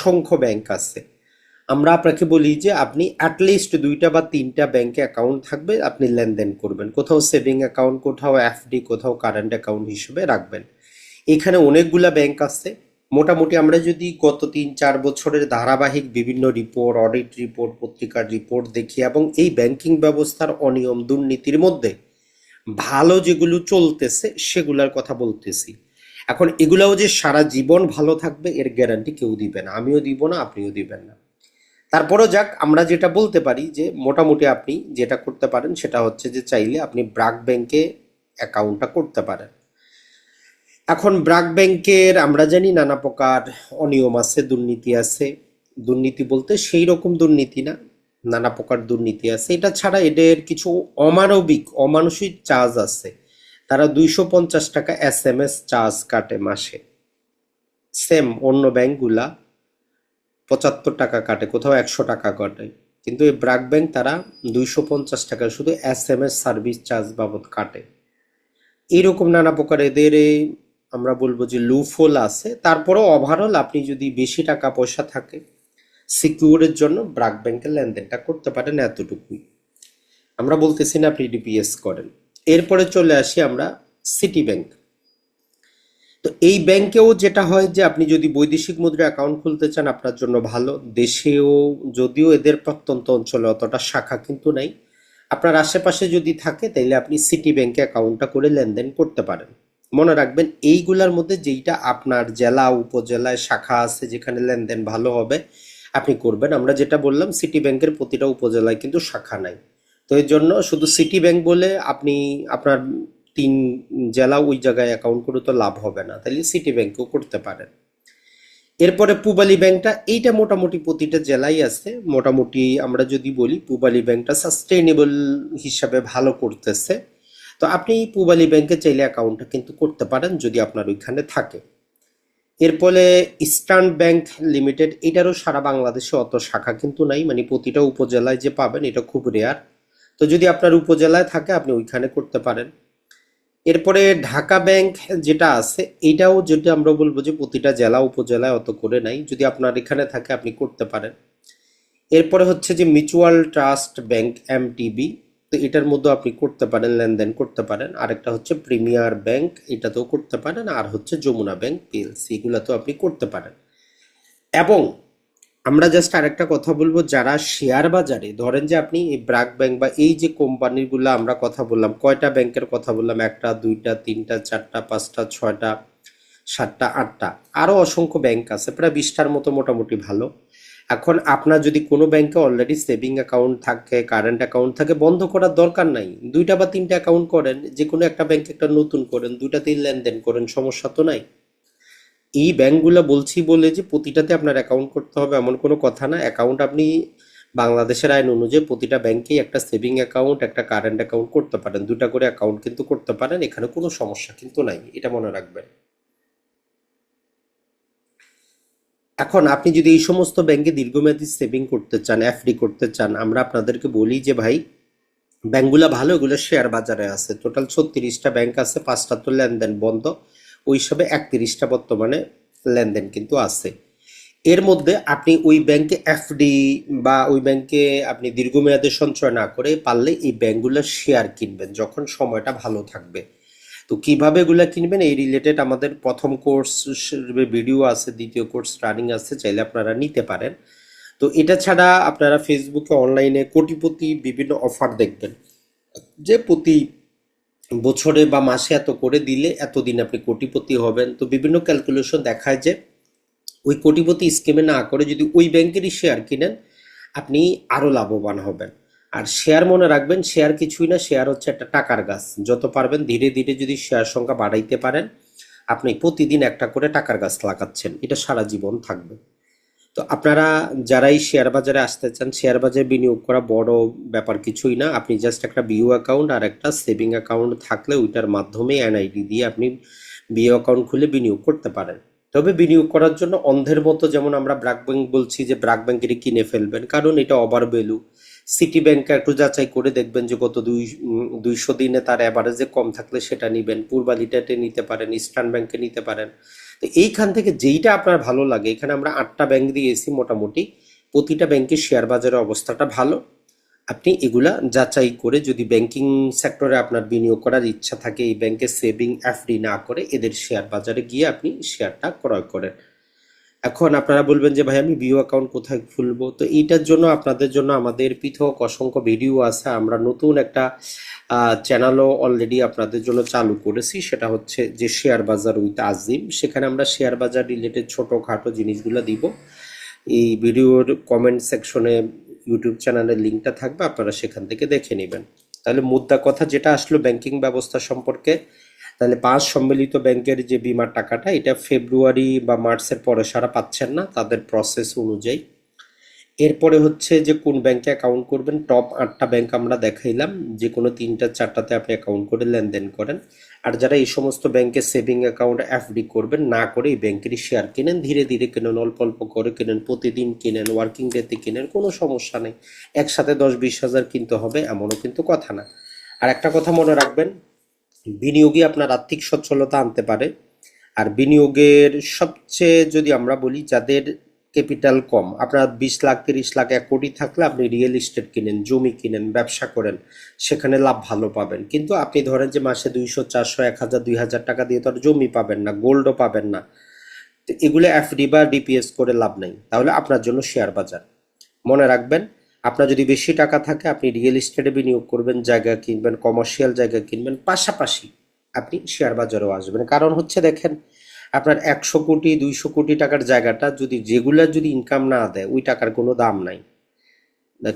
অসংখ্য ব্যাংক আছে। আমরা আপনাকে বলি যে আপনি অ্যাটলিস্ট দুইটা বা তিনটা ব্যাংকে অ্যাকাউন্ট থাকবে, আপনি লেনদেন করবেন। কোথাও সেভিং অ্যাকাউন্ট কোথাও এফডি কোথাও কারেন্ট অ্যাকাউন্ট হিসেবে রাখবেন। এখানে অনেকগুলা ব্যাংক আছে। মোটামুটি আমরা যদি গত তিন চার বছরের ধারাবাহিক বিভিন্ন রিপোর্ট অডিট রিপোর্ট পত্রিকার রিপোর্ট দেখি এবং এই ব্যাংকিং ব্যবস্থার অনিয়ম, দুর্নীতির মধ্যে ভালো যেগুলো চলতেছে সেগুলোর কথা বলতেছি। এখন এগুলাও যে সারা জীবন ভালো থাকবে, এর গ্যারান্টি কেউ দিবে না। আমিও দিব না, আপনিও দিবেন না। তারপরও যাক, আমরা যেটা বলতে পারি যে, মোটামুটি আপনি যেটা করতে পারেন সেটা হচ্ছে যে, চাইলে আপনি ব্রাক ব্যাংকে অ্যাকাউন্টটা করতে পারেন। এখন ব্রাক ব্যাংকের আমরা জানি নানা প্রকার অনিয়ম আছে, দুর্নীতি আছে। দুর্নীতি বলতে সেই রকম দুর্নীতি না, নানা প্রকার দুর্নীতি আছে। এটা ছাড়া এদের কিছু অমানবিক, অমানসিক চার্জ আছে। তারা দুইশো পঞ্চাশ টাকা এস এম এস চার্জ কাটে মাসে। সেম অন্য ব্যাংকগুলা পঁচাত্তর টাকা কাটে, কোথাও একশো টাকা কাটে। কিন্তু এই ব্রাক ব্যাংক তারা দুইশো পঞ্চাশ টাকা শুধু S M S service charge বাবদ কাটে। এইরকম নানা প্রকার এদের আমরা বলব যে লুফল আছে। তারপরেও ওভারঅল আপনি যদি বেশি টাকা পয়সা থাকে সিকিউরের জন্য ব্রাক ব্যাংকের লেনদেনটা করতে পারেন এতটুকুই। আমরা বলতেছি না আপনি ডিপিএস করেন। এরপরে চলে আসি আমরা সিটি ব্যাংক তো এই ব্যাংকেও যেটা হয় যে আপনি যদি বৈদেশিক মুদ্রা অ্যাকাউন্ট খুলতে চান, আপনার জন্য ভালো। দেশেও যদিও এদের প্রত্যন্ত অঞ্চলে অতটা শাখা কিন্তু নাই। আপনার আশেপাশে যদি থাকে, তাইলে আপনি সিটি ব্যাংকে অ্যাকাউন্টটা করে লেনদেন করতে পারেন। মনে রাখবেন, এইগুলার মধ্যে যেইটা আপনার জেলা, উপজেলায় শাখা আছে যেখানে লেনদেন ভালো হবে, আপনি করবেন। আমরা যেটা বললাম সিটি ব্যাংকের প্রতিটা উপজেলায় কিন্তু শাখা নাই। তো এর জন্য শুধু সিটি ব্যাংক বলে আপনি আপনার তিন জেলা ওই জায়গায় অ্যাকাউন্ট করে তো লাভ হবে না, তাহলে সিটি ব্যাংকেও করতে পারেন। এরপরে পুবালি ব্যাংকটা এইটা মোটামুটি প্রতিটা জেলায় আছে। মোটামুটি আমরা যদি বলি পুবালি ব্যাংকটা সাস্টেইনেবল হিসাবে ভালো করতেছে। তো আপনি পুবালি ব্যাংকে চাইলে অ্যাকাউন্টটা কিন্তু করতে পারেন যদি আপনার ওইখানে থাকে। এরপরে ইস্টার্ন ব্যাংক লিমিটেড এটারও সারা বাংলাদেশে অত শাখা কিন্তু নাই মানে প্রতিটা উপজেলায় যে পাবেন, এটা খুব রেয়ার তো যদি আপনার উপজেলায় থাকে, আপনি ওইখানে করতে পারেন। এরপরে ঢাকা ব্যাংক যেটা আছে, এটাও যেটা আমরা বলব যে প্রতিটা জেলা, উপজেলায় অত করে নাই। যদি আপনার এখানে থাকে, আপনি করতে পারেন। এরপরে হচ্ছে যে মিউচুয়াল ট্রাস্ট ব্যাংক এমটিবি তো এটার মধ্যে আপনি করতে পারেন, লেনদেন করতে পারেন। আরেকটা হচ্ছে প্রিমিয়ার ব্যাংক এটাতেও করতে পারেন। আর হচ্ছে যমুনা ব্যাংক পিএলসি এগুলাতেও আপনি করতে পারেন। এবং আমরা জাস্ট আরেকটা কথা বলব, যারা শেয়ার বাজারে, ধরেন যে আপনি এই ব্রাক ব্যাংক বা এই যে কোম্পানিগুলো আমরা কথা বললাম, কয়টা ব্যাংকের কথা বললাম? একটা, দুইটা, তিনটা, চারটা, পাঁচটা, ছয়টা, সাতটা, আটটা। আরও অসংখ্য ব্যাংক আছে, প্রায় বিশটার মতো মোটামুটি ভালো। এখন আপনার যদি কোনো ব্যাংকে অলরেডি সেভিং অ্যাকাউন্ট থাকে কারেন্ট অ্যাকাউন্ট থাকে, বন্ধ করার দরকার নাই। দুইটা বা তিনটা অ্যাকাউন্ট করেন যে কোনো একটা ব্যাংকে একটা নতুন করেন, দুইটাতেই লেনদেন করেন, সমস্যা তো নাই। এই ব্যাংকগুলো বলছি বলে যে প্রতিটাতে আপনার অ্যাকাউন্ট করতে হবে এমন কোনো কথা না। অ্যাকাউন্ট আপনি বাংলাদেশের আইন অনুযায়ী প্রতিটা ব্যাংকেই একটা সেভিং অ্যাকাউন্ট একটা কারেন্ট অ্যাকাউন্ট করতে পারেন। দুটা করে অ্যাকাউন্ট কিন্তু করতে পারেন, এখানে কোনো সমস্যা কিন্তু নাই, এটা মনে রাখবেন। এখন আপনি যদি এই সমস্ত ব্যাংকে দীর্ঘমেয়াদী সেভিং করতে চান এফডি করতে চান, আমরা আপনাদেরকে বলি যে ভাই ব্যাংকগুলো ভালো, এগুলো শেয়ার বাজারে আছে। টোটাল ছত্রিশটা ব্যাংক আছে পাঁচটা তো লেনদেন বন্ধ। ওই হিসাবে একত্রিশটা বর্তমানে লেনদেন কিন্তু আছে। এর মধ্যে আপনি ওই ব্যাংকে এফডি বা ওই ব্যাংকে আপনি দীর্ঘমেয়াদে সঞ্চয় না করে পারলে এই ব্যাংকগুলোর শেয়ার কিনবেন যখন সময়টা ভালো থাকবে। তো কীভাবে এগুলো কিনবেন? এই রিলেটেড আমাদের প্রথম কোর্স ভিডিও আছে, দ্বিতীয় কোর্স রানিং আছে, চাইলে আপনারা নিতে পারেন। তো এটা ছাড়া আপনারা ফেসবুকে অনলাইনে কোটিপতি বিভিন্ন অফার দেখবেন। যে প্রতি বছরে বা মাসে এত করে দিলে এতদিন আপনি কোটিপতি হবেন। তো বিভিন্ন ক্যালকুলেশন দেখায় যে ওই কোটিপতি স্কিমে না করে যদি ওই ব্যাংকেরই শেয়ার কিনেন, আপনি আরও লাভবান হবেন। আর শেয়ার মনে রাখবেন শেয়ার কিছুই না শেয়ার হচ্ছে একটা টাকার গাছ। যত পারবেন ধীরে ধীরে যদি শেয়ার সংখ্যা বাড়াইতে পারেন, আপনি প্রতিদিন একটা করে টাকার গাছ লাগাচ্ছেন। এটা সারা জীবন থাকবে। তো আপনারা যারাই শেয়ার বাজারে আসতে চান শেয়ার বাজারে বিনিয়োগ করা বড় ব্যাপার কিছুই না। আপনি জাস্ট একটা বিও অ্যাকাউন্ট আর একটা সেভিং অ্যাকাউন্ট থাকলে ওইটার মাধ্যমে এনআইডি দিয়ে আপনি বিও অ্যাকাউন্ট খুলে বিনিয়োগ করতে পারেন। তবে বিনিয়োগ করার জন্য অন্ধের মতো যেমন আমরা ব্রাক ব্যাংক বলছি যে ব্রাক ব্যাংকেরই কিনে ফেলবেন, কারণ এটা ওভার ভ্যালু সিটি ব্যাংকে একটু যাচাই করে দেখবেন যে গত দুই দুইশো দিনে তার অ্যাভারেজে কম থাকলে সেটা নিবেন। পূর্বালিটাতে নিতে পারেন ইস্টার্ন ব্যাংকে নিতে পারেন। তো এইখান থেকে যেইটা আপনার ভালো লাগে, এখানে আমরা আটটা ব্যাংক দিয়ে দিয়েছি মোটামুটি, প্রতিটা ব্যাংকের শেয়ার বাজারের অবস্থাটা ভালো। আপনি এগুলা যাচাই করে যদি ব্যাংকিং সেক্টরে আপনার বিনিয়োগ করার ইচ্ছা থাকে, এই ব্যাংকে সেভিং এফডি না করে, এদের শেয়ার বাজারে গিয়ে আপনি শেয়ারটা ক্রয় করেন। এখন আপনারা বলবেন যে, ভাই, আমি বিও অ্যাকাউন্ট কোথায় খুলবো? তো এইটার জন্য আপনাদের জন্য আমাদের পৃথক অসংখ্য ভিডিও আছে। আমরা নতুন একটা চ্যানেলও অলরেডি আপনাদের জন্য চালু করেছি। সেটা হচ্ছে যে, শেয়ার বাজার উইথ আজিম। সেখানে আমরা শেয়ার বাজার রিলেটেড ছোটোখাটো জিনিসগুলো দিব। এই ভিডিওর কমেন্ট সেকশনে ইউটিউব চ্যানেলের লিঙ্কটা থাকবে। আপনারা সেখান থেকে দেখে নেবেন। তাহলে মুদ্রা কথা যেটা আসলো ব্যাংকিং ব্যবস্থা সম্পর্কে তাহলে পাঁচ সম্মিলিত ব্যাংকের যে বিমার টাকাটা, এটা ফেব্রুয়ারি বা মার্চের পরে সারা পাচ্ছেন না তাদের প্রসেস অনুযায়ী। এরপরে হচ্ছে যে কোন ব্যাংকে অ্যাকাউন্ট করবেন টপ আটটা ব্যাংক আমরা দেখাইলাম, যে কোনো তিনটা, চারটাতে আপনি অ্যাকাউন্ট করে লেনদেন করেন। আর যারা এই সমস্ত ব্যাংকে সেভিং অ্যাকাউন্ট এফডি করবেন, না করে এই ব্যাংকেরই শেয়ার কিনেন, ধীরে ধীরে কিনেন, অল্প অল্প করে কিনেন, প্রতিদিন কিনেন ওয়ার্কিং ডেতে কিনেন, কোনো সমস্যা নেই। একসাথে দশ বিশ হাজার কিনতে হবে, এমনও কিন্তু কথা না। আর একটা কথা মনে রাখবেন বিনিয়োগই আপনার আর্থিক সচ্ছলতা আনতে পারে। আর বিনিয়োগের সবচেয়ে যদি আমরা বলি, যাদের ক্যাপিটাল কম, আপনার বিশ লাখ, তিরিশ লাখ, এক কোটি থাকলে আপনি রিয়েল এস্টেট কিনেন, জমি কিনেন, ব্যবসা করেন, সেখানে লাভ ভালো পাবেন। কিন্তু আপনি ধরেন যে মাসে দুইশো, চারশো, এক হাজার, দুই হাজার টাকা দিয়ে তো আর জমি পাবেন না, গোল্ডও পাবেন না। এগুলো এফডি বা ডিপিএস করে লাভ নেই। তাহলে আপনার জন্য শেয়ার বাজার। মনে রাখবেন আপনার যদি বেশি টাকা থাকে, আপনি রিয়েল এস্টেটে বিনিয়োগ করবেন, জায়গা কিনবেন কমার্শিয়াল জায়গা কিনবেন, পাশাপাশি আপনি শেয়ার বাজারেও আসবেন। কারণ হচ্ছে দেখেন, আপনার একশো কোটি, দুইশো কোটি টাকার জায়গাটা যদি যেগুলা যদি ইনকাম না দেয়, ওই টাকার কোনো দাম নাই।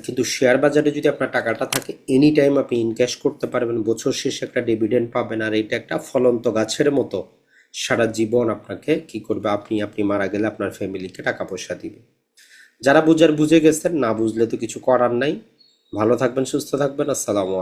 কিন্তু শেয়ার বাজারে যদি আপনার টাকাটা থাকে এনি টাইম আপনি ইনক্যাশ করতে পারবেন, বছর শেষে একটা ডিভিডেন্ড পাবেন, আর এটা একটা ফলন্ত গাছের মতো সারা জীবন আপনাকে কি করবে? আপনি আপনি মারা গেলে আপনার ফ্যামিলিকে টাকা পয়সা দিবে। যারা বুঝার বুঝে গেছেন, না বুঝলে তো কিছু করার নাই। ভালো থাকবেন, সুস্থ থাকবেন, আসসালামু